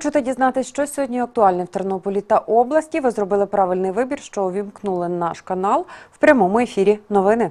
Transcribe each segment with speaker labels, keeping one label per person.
Speaker 1: Хочете дізнатися, що сьогодні актуальне в Тернополі та області? Ви зробили правильний вибір, що увімкнули наш канал в прямому ефірі. Новини.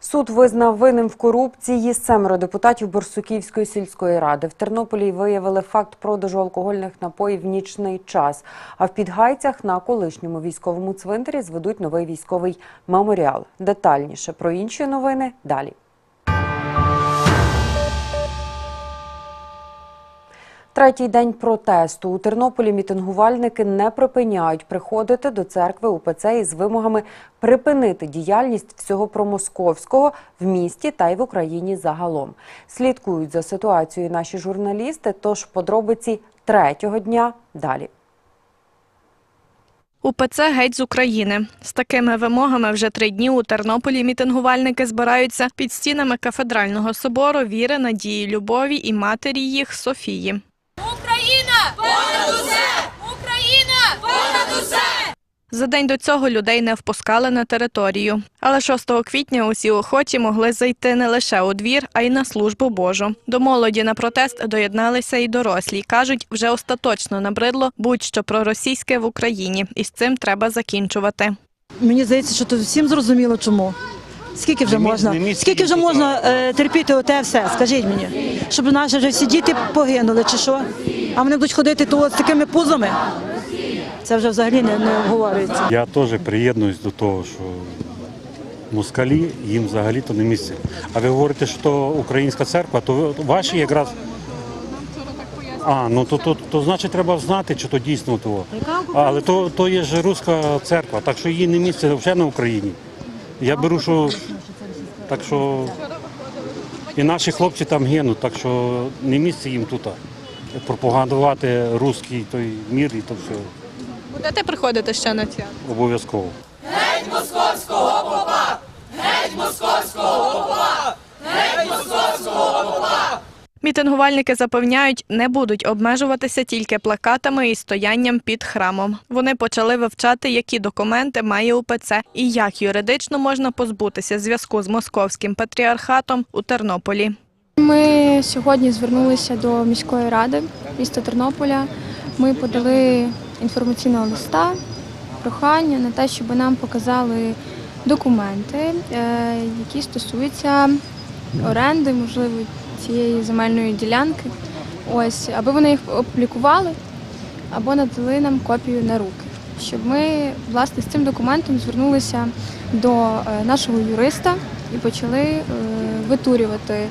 Speaker 1: Суд визнав винним в корупції семеро депутатів Борсуківської сільської ради. В Тернополі виявили факт продажу алкогольних напоїв в нічний час. А в Підгайцях на колишньому військовому цвинтарі зведуть новий військовий меморіал. Детальніше про інші новини далі. Третій день протесту у Тернополі мітингувальники не припиняють приходити до церкви УПЦ із вимогами припинити діяльність всього промосковського в місті та й в Україні загалом. Слідкують за ситуацією наші журналісти. Тож подробиці третього дня далі.
Speaker 2: УПЦ геть з України. З такими вимогами вже три дні у Тернополі мітингувальники збираються під стінами кафедрального собору віри, надії, любові і матері їх Софії.
Speaker 3: Україна! Понад усе! Україна! Понад усе!
Speaker 2: За день до цього людей не впускали на територію. Але 6 квітня усі охочі могли зайти не лише у двір, а й на службу Божу. До молоді на протест доєдналися і дорослі. Кажуть, вже остаточно набридло будь-що проросійське в Україні, і з цим треба закінчувати.
Speaker 4: Мені здається, що то всім зрозуміло чому. Скільки вже можна? Скільки вже можна е, терпіти оте все? Скажіть мені, щоб наші вже всі діти погинули, чи що? А вони будуть ходити то з такими пузами? Це вже взагалі не, не обговорюється.
Speaker 5: Я теж приєднуюсь до того, що москалі їм взагалі-то не місце. А ви говорите, що то українська церква, то ваші якраз. А, ну то, то, то значить треба знати, чи то дійсно того. Але то, то є ж руська церква, так що її не місце взагалі на Україні. Я беру, що так що і наші хлопці там гинуть, так що не місце їм тут. Пропагандувати русський той мір і то все
Speaker 2: Будете приходити ще на ці?
Speaker 5: обов'язково.
Speaker 2: Мітингувальники запевняють, не будуть обмежуватися тільки плакатами і стоянням під храмом. Вони почали вивчати, які документи має УПЦ і як юридично можна позбутися зв'язку з московським патріархатом у Тернополі.
Speaker 6: Ми сьогодні звернулися до міської ради міста Тернополя. Ми подали інформаційного листа, прохання на те, щоб нам показали документи, е, які стосуються оренди, можливо, цієї земельної ділянки. Ось, аби вони їх опублікували або надали нам копію на руки. Щоб ми власне з цим документом звернулися до е, нашого юриста і почали е, витурювати е,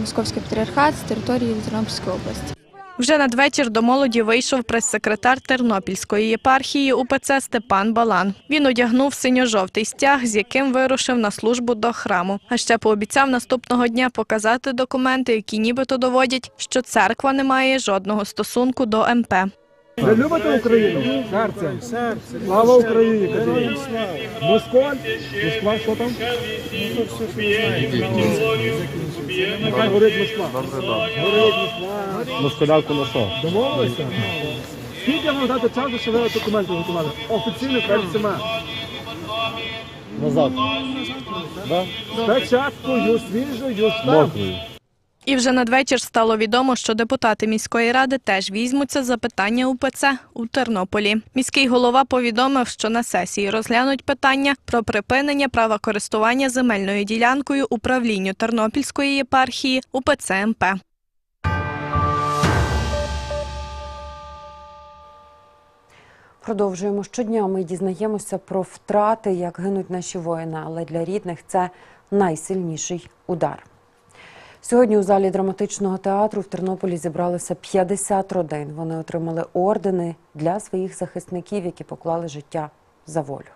Speaker 6: московський патріархат з території Тернопільської області.
Speaker 2: Вже надвечір до молоді вийшов прес-секретар Тернопільської єпархії УПЦ Степан Балан. Він одягнув синьо-жовтий стяг, з яким вирушив на службу до храму. А ще пообіцяв наступного дня показати документи, які нібито доводять, що церква не має жодного стосунку до МП.
Speaker 7: Ви любите Україну? Серцем. Слава Україні! кажіть. Москва? Москва, що там? Нехай горить Москва. Горить Москва. Москалявку на що? Домовилися? Скільки вам дати часу, щоб ви документи готували? Офіційно перед всіма. Назад. Спочаткою свіжою штампою.
Speaker 2: І вже надвечір стало відомо, що депутати міської ради теж візьмуться за питання УПЦ у Тернополі. Міський голова повідомив, що на сесії розглянуть питання про припинення права користування земельною ділянкою управлінню Тернопільської єпархії УПЦ МП.
Speaker 1: Продовжуємо щодня. Ми дізнаємося про втрати, як гинуть наші воїни, але для рідних це найсильніший удар. Сьогодні у залі драматичного театру в Тернополі зібралося 50 родин. Вони отримали ордени для своїх захисників, які поклали життя за волю.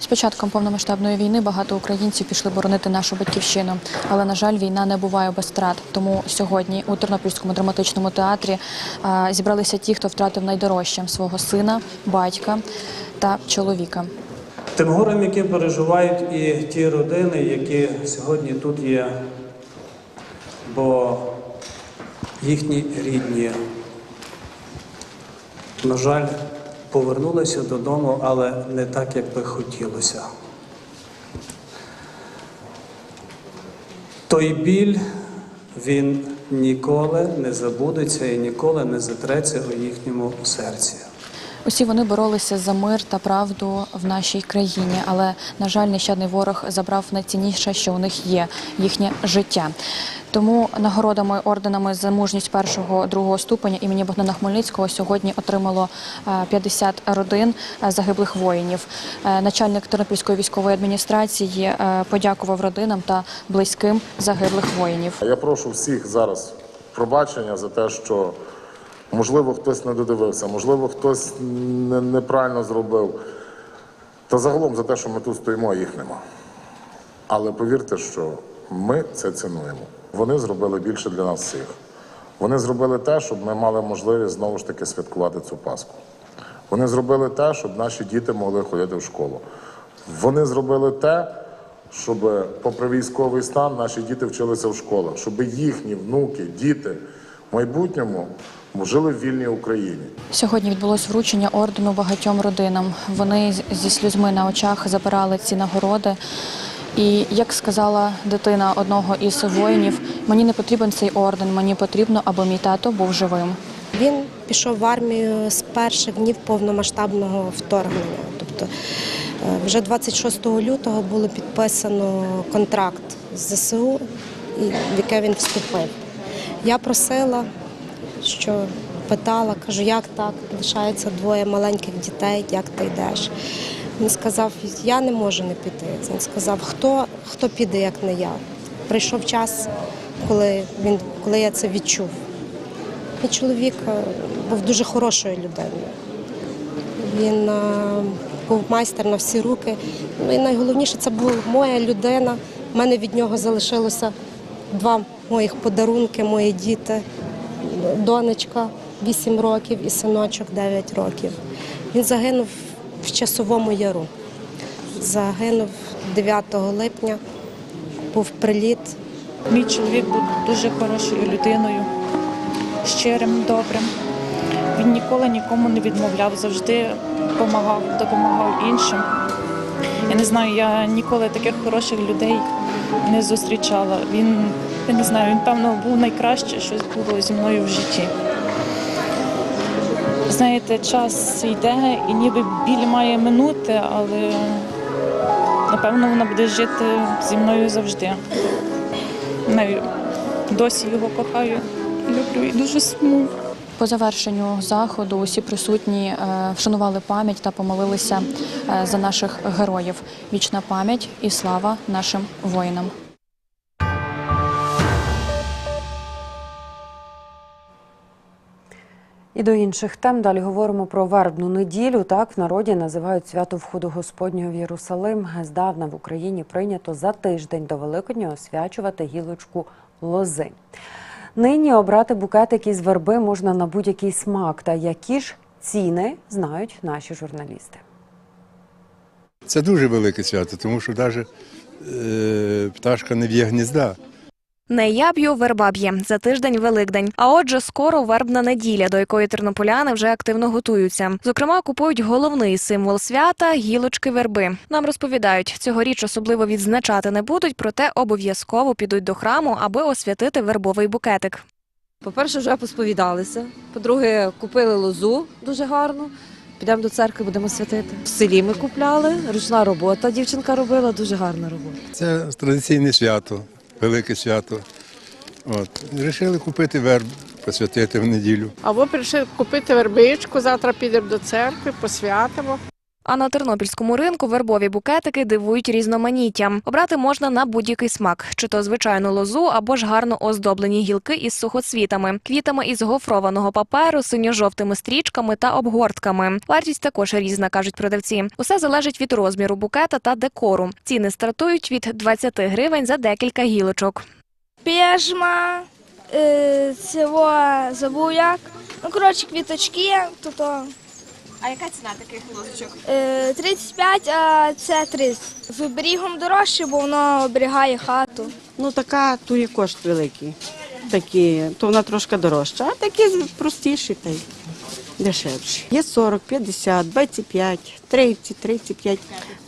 Speaker 8: З початком повномасштабної війни багато українців пішли боронити нашу батьківщину, але на жаль, війна не буває без втрат. Тому сьогодні у Тернопільському драматичному театрі а, зібралися ті, хто втратив найдорожче свого сина, батька та чоловіка.
Speaker 9: Тим горем, яке переживають і ті родини, які сьогодні тут є, бо їхні рідні, на жаль, повернулися додому, але не так, як би хотілося. той біль він ніколи не забудеться і ніколи не затреться у їхньому серці.
Speaker 8: Усі вони боролися за мир та правду в нашій країні, але на жаль, нещадний ворог забрав найцінніше, що у них є їхнє життя. Тому нагородами орденами за мужність першого другого ступеня імені Богдана Хмельницького сьогодні отримало е, 50 родин е, загиблих воїнів. Е, Начальник Тернопільської військової адміністрації е, подякував родинам та близьким загиблих воїнів.
Speaker 10: Я прошу всіх зараз пробачення за те, що можливо хтось не додивився, можливо, хтось не- неправильно зробив. Та загалом за те, що ми тут стоїмо, їх нема. Але повірте, що ми це цінуємо. Вони зробили більше для нас всіх. Вони зробили те, щоб ми мали можливість знову ж таки святкувати цю Пасху. Вони зробили те, щоб наші діти могли ходити в школу. Вони зробили те, щоб, попри військовий стан, наші діти вчилися в школах, щоб їхні внуки, діти в майбутньому жили в вільній Україні.
Speaker 8: Сьогодні відбулось вручення ордену багатьом родинам. Вони зі сльозми на очах забирали ці нагороди. І як сказала дитина одного із воїнів, мені не потрібен цей орден, мені потрібно, аби мій тато був живим.
Speaker 11: Він пішов в армію з перших днів повномасштабного вторгнення. Тобто е, вже 26 лютого було підписано контракт з ЗСУ, в яке він вступив. Я просила, що питала, кажу, як так, лишається двоє маленьких дітей, як ти йдеш. Він сказав, я не можу не піти. Він сказав, хто, хто піде, як не я. Прийшов час, коли, він, коли я це відчув. Мій чоловік е, був дуже хорошою людиною. Він е, був майстер на всі руки. Ну і найголовніше це була моя людина. У мене від нього залишилося два моїх подарунки, мої діти, донечка 8 років і синочок 9 років. Він загинув в часовому яру. Загинув 9 липня, був приліт.
Speaker 12: Мій чоловік був дуже хорошою людиною, щирим, добрим. Він ніколи нікому не відмовляв, завжди допомагав, допомагав іншим. Я не знаю, я ніколи таких хороших людей не зустрічала. Він, я не знаю, він, певно, був найкраще, що було зі мною в житті. Знаєте, час йде і ніби біль має минути, але напевно вона буде жити зі мною завжди. Навіть досі його кохаю, люблю і дуже сумую.
Speaker 8: По завершенню заходу усі присутні е, вшанували пам'ять та помолилися е, за наших героїв. Вічна пам'ять і слава нашим воїнам.
Speaker 1: І до інших тем далі говоримо про вербну неділю. Так в народі називають свято входу Господнього в Єрусалим. Здавна в Україні прийнято за тиждень до Великодня освячувати гілочку лози. Нині обрати букетик із верби можна на будь-який смак. Та які ж ціни знають наші журналісти.
Speaker 13: Це дуже велике свято, тому що навіть е, пташка не в'є гнізда.
Speaker 14: Не я б'ю, верба б'є. За тиждень Великдень. А отже, скоро вербна неділя, до якої тернополяни вже активно готуються. Зокрема, купують головний символ свята гілочки верби. Нам розповідають, цьогоріч особливо відзначати не будуть, проте обов'язково підуть до храму, аби освятити вербовий букетик.
Speaker 15: По-перше, вже посповідалися. По-друге, купили лозу дуже гарну. Підемо до церкви, будемо святити. В селі ми купляли, ручна робота. Дівчинка робила, дуже гарна робота.
Speaker 13: Це традиційне свято, велике свято. От. Рішили купити верб, посвятити в неділю.
Speaker 16: Або прийшли купити вербичку, завтра підемо до церкви, посвятимо.
Speaker 14: А на тернопільському ринку вербові букетики дивують різноманіттям. Обрати можна на будь-який смак, чи то звичайну лозу, або ж гарно оздоблені гілки із сухоцвітами, квітами із гофрованого паперу, синьо-жовтими стрічками та обгортками. Вартість також різна, кажуть продавці. Усе залежить від розміру букета та декору. Ціни стартують від 20 гривень за декілька гілочок.
Speaker 17: Піжма, е, цього забув як. Ну, коротше, квіточки, то.
Speaker 14: А яка ціна таких лозочок?
Speaker 17: Е, 35, а це 30. З оберігом дорожче, бо воно оберігає хату.
Speaker 18: Ну така ту є кошт великий. Такі, то вона трошки дорожча, а такі простіші. Та й. Дешевші. Є 40, 50, 25, 30, 35.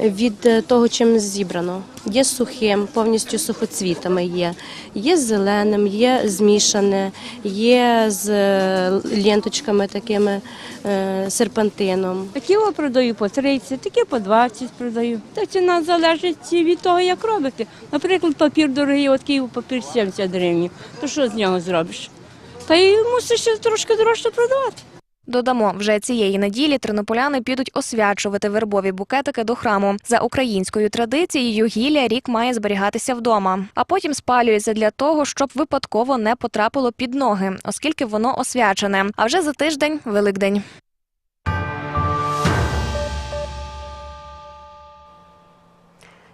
Speaker 11: Від е, того, чим зібрано. Є сухим, повністю сухоцвітами є. Є з зеленим, є змішане, є з е, ленточками такими, е, серпантином.
Speaker 19: Такі я продаю по 30, такі по 20 продаю. Та ціна залежить від того, як робити. Наприклад, папір дорогий, от Київ папір 70 гривень. То що з нього зробиш? Та й мусиш трошки дорожче продавати.
Speaker 8: Додамо, вже цієї неділі тернополяни підуть освячувати вербові букетики до храму. За українською традицією гілля рік має зберігатися вдома, а потім спалюється для того, щоб випадково не потрапило під ноги, оскільки воно освячене. А вже за тиждень Великдень.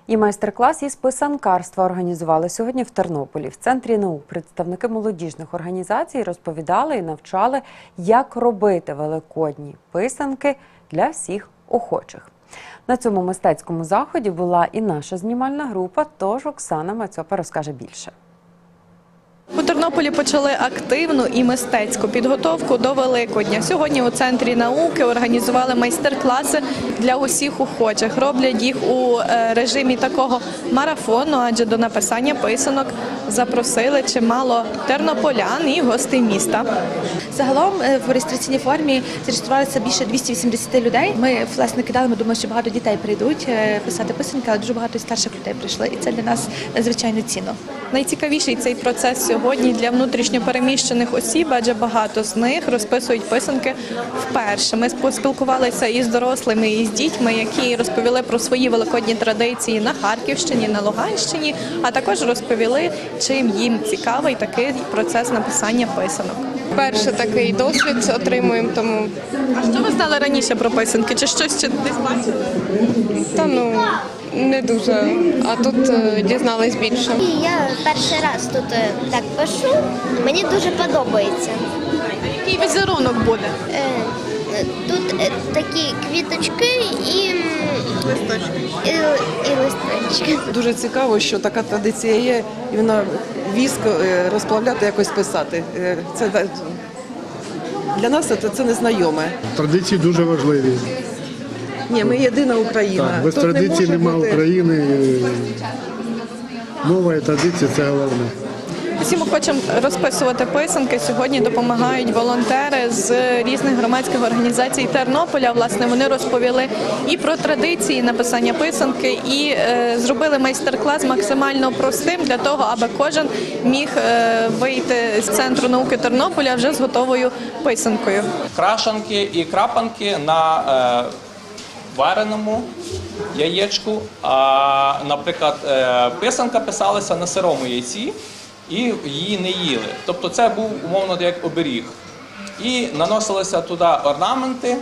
Speaker 1: І майстер-клас із писанкарства організували сьогодні в Тернополі. В центрі наук представники молодіжних організацій розповідали і навчали, як робити великодні писанки для всіх охочих. На цьому мистецькому заході була і наша знімальна група, тож Оксана Мацьопа розкаже більше.
Speaker 2: У Тернополі почали активну і мистецьку підготовку до Великодня. Сьогодні у центрі науки організували майстер-класи для усіх охочих. Роблять їх у е, режимі такого марафону, адже до написання писанок запросили чимало тернополян і гостей міста.
Speaker 20: Загалом е, в реєстраційній формі зареєструвалося більше 280 людей. Ми власне кидали, ми думали, що багато дітей прийдуть е, писати писанки, але дуже багато і старших людей прийшли, і це для нас надзвичайно цінно.
Speaker 2: Найцікавіший цей процес сьогодні для внутрішньопереміщених осіб, адже багато з них розписують писанки вперше. Ми поспілкувалися із дорослими, і з дітьми, які розповіли про свої великодні традиції на Харківщині, на Луганщині, а також розповіли, чим їм цікавий такий процес написання писанок.
Speaker 21: Перше такий досвід отримуємо, тому
Speaker 2: А що ви знали раніше про писанки? Чи щось ще десь бачили?
Speaker 21: та ну не дуже. А тут е, дізнались більше.
Speaker 22: Я перший раз тут е, так пишу. Мені дуже подобається.
Speaker 2: Який візерунок буде?
Speaker 22: Е, Тут такі квіточки і, і, і листочки.
Speaker 16: Дуже цікаво, що така традиція є, і вона віск розплавляти, якось писати. Це для нас це, це незнайоме.
Speaker 23: Традиції дуже важливі.
Speaker 16: Ні, ми єдина Україна.
Speaker 23: Так, без
Speaker 16: Тут
Speaker 23: традиції
Speaker 16: може
Speaker 23: немає
Speaker 16: бути-
Speaker 23: України. Мова і традиція це головне.
Speaker 2: Усім охочим розписувати писанки сьогодні допомагають волонтери з різних громадських організацій Тернополя. Власне, вони розповіли і про традиції написання писанки, і е, зробили майстер-клас максимально простим для того, аби кожен міг е, вийти з центру науки Тернополя вже з готовою писанкою.
Speaker 24: крашанки і крапанки на е, вареному яєчку. А, наприклад, е, писанка писалася на сирому яйці і її не їли. Тобто це був умовно як оберіг. І наносилися туди орнаменти,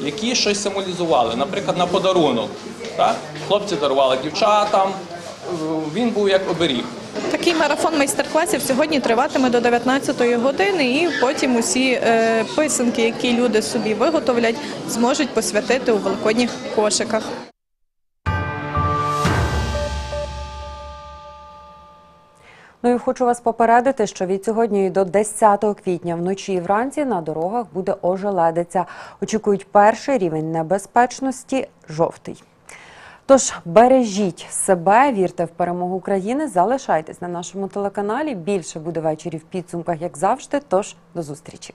Speaker 24: які щось символізували. Наприклад, на подарунок. Так? Хлопці дарували дівчатам. Він був як оберіг.
Speaker 2: Такий марафон майстер-класів сьогодні триватиме до 19-ї години, і потім усі е, писанки, які люди собі виготовлять, зможуть посвятити у великодніх кошиках.
Speaker 1: Ну і хочу вас попередити, що від сьогодні до 10 квітня вночі і вранці на дорогах буде ожеледиця. Очікують перший рівень небезпечності жовтий. Тож бережіть себе, вірте в перемогу України, залишайтесь на нашому телеканалі. Більше буде ввечері в підсумках, як завжди. Тож до зустрічі.